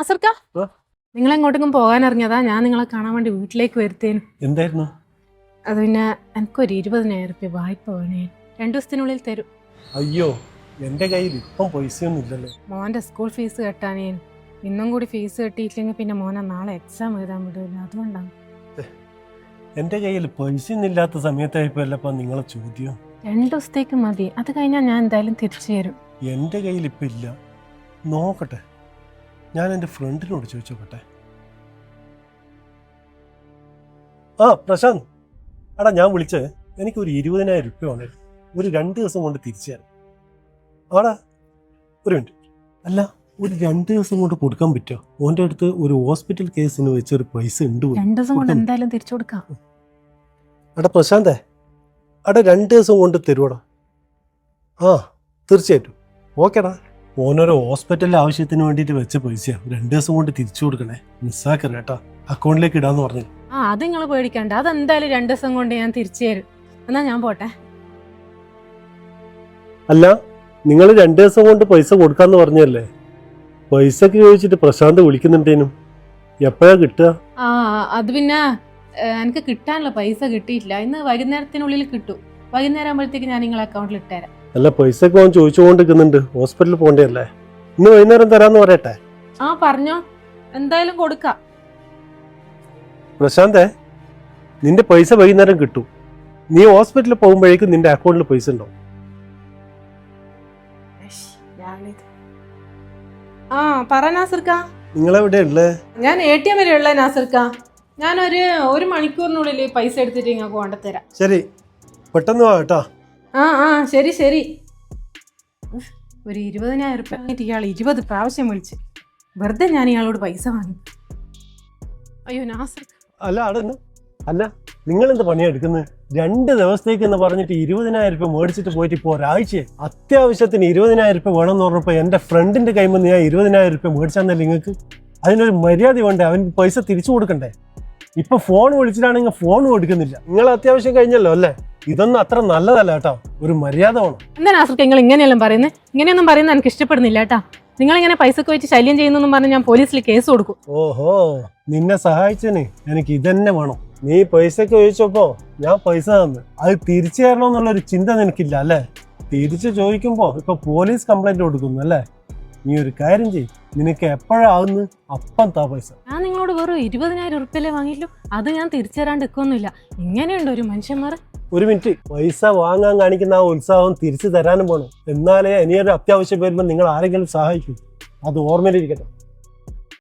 അസർക്ക? നിങ്ങൾ എങ്ങോട്ടെങ്കിലും പോകാൻ ഇറങ്ങിയതാ? ഞാൻ നിങ്ങളെ കാണാൻ വേണ്ടി വീട്ടിലേക്ക് വരുത്തേനു. എന്തായിരുന്നു? അത് പിന്നെ എനിക്കൊരു ഇരുപതിനായിരം റുപ്യ വായ്പ വേണേ. രണ്ടു ദിവസത്തിനുള്ളിൽ തരും. അയ്യോ എന്റെ കയ്യിൽ ഇപ്പം പൈസയൊന്നും ഇല്ലല്ലോ? മോന്റെ സ്കൂൾ ഫീസ് കെട്ടാനേ. ഇന്നും കൂടി ഫീസ് കെട്ടിയിട്ടില്ലെങ്കിൽ പിന്നെ മോനെ നാളെ എക്സാം എഴുതാൻ വിടില്ല അതുകൊണ്ടാണ്. എന്റെ കയ്യിൽ പൈസ ഇല്ലാത്ത സമയത്തായപ്പോഴല്ലപ്പം നിങ്ങളെ ചോദ്യം? രണ്ടു ദിവസത്തേക്ക് മതി. അത് കഴിഞ്ഞാൽ ഞാൻ എന്തായാലും തിരിച്ചു തരും. എന്റെ കയ്യിൽ ഇപ്പം ഇല്ല. നോക്കട്ടെ. ഞാൻ എന്റെ ഫ്രണ്ടിനോട് ചോദിച്ചു നോക്കട്ടെ ആ പ്രശാന്ത്. എടാ ഞാൻ വിളിച്ചേ. എനിക്കൊരു ഇരുപതിനായിരം രൂപ വേണേ. ഒരു രണ്ട് ദിവസം കൊണ്ട് തിരിച്ചു തരാം ആടാ ഒരു മിനിറ്റ്. അല്ല ഒരു രണ്ട് ദിവസം കൊണ്ട് കൊടുക്കാൻ പറ്റുമോ ഓന്റെ അടുത്ത് ഒരു ഹോസ്പിറ്റൽ കേസിന് വെച്ച് ഒരു പൈസ ഉണ്ട് രണ്ട് ദിവസം കൊണ്ട് എന്തായാലും തിരിച്ചു കൊടുക്കാം. എടാ പ്രശാന്തേ. എടാ രണ്ട് ദിവസം കൊണ്ട് തരുവടാ? ആ തീർച്ചയായിട്ടും. ഓക്കേടാ. ഓനോരോ ഹോസ്പിറ്റലിലെ ആവശ്യത്തിന് വേണ്ടിയിട്ട് വെച്ച പൈസ രണ്ടു ദിവസം കൊണ്ട് തിരിച്ചു കൊടുക്കണേ. മിസ്സാക്കരുത് കേട്ടാ. അക്കൗണ്ടിലേക്ക് ഇടാന്ന് പറഞ്ഞു ആ അത് നിങ്ങൾ പേടിക്കണ്ട. അതെന്തായാലും രണ്ടു ദിവസം കൊണ്ട് ഞാൻ തിരിച്ചു തരും. എന്നാ ഞാൻ പോട്ടെ. അല്ല നിങ്ങൾ രണ്ടു ദിവസം കൊണ്ട് പൈസ കൊടുക്കാന്ന് പറഞ്ഞല്ലേ? പൈസക്ക് ചോദിച്ചിട്ട് പ്രശാന്ത് വിളിക്കുന്നുണ്ടേനും. എപ്പോഴാ കിട്ടുക? ആ അത് പിന്നെ ഏഹ്, എനിക്ക് കിട്ടാനുള്ള പൈസ കിട്ടിയിട്ടില്ല. ഇന്ന് വൈകുന്നേരത്തിനുള്ളിൽ കിട്ടും. വൈകുന്നേരം ആകുമ്പോഴത്തേക്ക് ഞാൻ നിങ്ങളെ അക്കൗണ്ടിൽ ഇട്ടുതരാം അല്ല പൈസക്ക് അവൻ ചോദിച്ചുകൊണ്ടിരിക്കുന്നുണ്ട് ഹോസ്പിറ്റലിൽ പോകണ്ടല്ലേ ഇന്ന് വൈകുന്നേരം തരാന്ന് പറയട്ടെ? ആ പറഞ്ഞോ. എന്തായാലും കൊടുക്കാം. പ്രശാന്തേ നിന്റെ പൈസ വൈകുന്നേരം കിട്ടും. നീ ഹോസ്പിറ്റലിൽ പോകുമ്പോഴേക്കും നിന്റെ അക്കൗണ്ടിൽ പൈസ ഉണ്ടാവും. ആ പറ നാസിർക്ക. നിങ്ങളെവിടെ ഉള്ളേ? ഞാൻ എ ടി എം വരെ ഉള്ള നാസിർക്ക. ഞാൻ ഒരു ഒരു മണിക്കൂറിനുള്ളിൽ പൈസ എടുത്തിട്ട് ഇങ്ങോട്ട് കൊണ്ടുതരാം ശരി പെട്ടെന്ന് വാ കേട്ടാ. ആ ആ ശരി ശരി. ഒരു ഇരുപതിനായിരം റുപ്യ വാങ്ങിയിട്ട് ഇയാൾ ഇരുപത് പ്രാവശ്യം വിളിച്ച്. വെറുതെ ഞാൻ ഇയാളോട് പൈസ വാങ്ങി. അയ്യോ നാസർ. അല്ല അല്ല നിങ്ങൾ എന്ത് പണിയെടുക്കുന്നത് രണ്ട് ദിവസത്തേക്ക് എന്ന് പറഞ്ഞിട്ട് ഇരുപതിനായിരം രൂപ മേടിച്ചിട്ട് പോയിട്ട് ഇപ്പോൾ ഒരാഴ്ച അത്യാവശ്യത്തിന് ഇരുപതിനായിരം രൂപ വേണം എന്ന് പറഞ്ഞപ്പോൾ എന്റെ ഫ്രണ്ടിന്റെ കൈമിൽ നിന്ന് ഞാൻ ഇരുപതിനായിരം രൂപ മേടിച്ചാന്നല്ലേ നിങ്ങൾക്ക്? അതിനൊരു മര്യാദ വേണ്ടേ? അവൻ പൈസ തിരിച്ചു കൊടുക്കണ്ടേ? ഇപ്പൊ ഫോൺ വിളിച്ചിട്ടാണെങ്കിൽ ഫോൺ കൊടുക്കുന്നില്ല നിങ്ങൾ അത്യാവശ്യം കഴിഞ്ഞല്ലോ അല്ലേ? ഇതൊന്നും അത്ര നല്ലതല്ല കേട്ടോ. ഒരു മര്യാദ വേണം. നിങ്ങൾ ഇങ്ങനെയെല്ലാം പറയുന്നത് ഇങ്ങനെയൊന്നും പറയുന്നത് എനിക്ക് ഇഷ്ടപ്പെടുന്നില്ല കേട്ടാ. നിങ്ങൾ ഇങ്ങനെ പൈസക്ക് വെച്ച് ശല്യം ചെയ്യുന്നെന്നും പറഞ്ഞ് ഞാൻ പോലീസിൽ കേസ് കൊടുക്കും. ഓഹോ നിന്നെ സഹായിച്ചന്. എനിക്ക് ഇതന്നെ വേണം. നീ പൈസക്ക് ചോദിച്ചപ്പോ ഞാൻ പൈസ തന്നു. അത് തിരിച്ചു തരണമെന്നുള്ള ഒരു ചിന്ത നിനക്കില്ല അല്ലേ? തിരിച്ചു ചോദിക്കുമ്പോ ഇപ്പൊ പോലീസ് കംപ്ലൈന്റ് കൊടുക്കുന്നു അല്ലേ? നീ ഒരു കാര്യം ചെയ് നിനക്ക് എപ്പോഴാവുന്നു അപ്പം താ പൈസ. ഞാൻ നിങ്ങളോട് വെറും ഇരുപതിനായിരം ഉറുപ്പ്യല്ലേ വാങ്ങിയില്ലോ അത് ഞാൻ തിരിച്ചു തരാണ്ട് നിൽക്കൊന്നുമില്ല ഇങ്ങനെയുണ്ട് ഒരു മനുഷ്യന്മാർ ഒരു മിനിറ്റ്. പൈസ വാങ്ങാൻ കാണിക്കുന്ന ആ ഉത്സാഹം തിരിച്ചു തരാനും പോണം. എന്നാലേ ഇനിയൊരു അത്യാവശ്യം വരുമ്പോൾ നിങ്ങൾ ആരെങ്കിലും സഹായിക്കും. അത് ഓർമ്മയിലിരിക്കട്ടെ.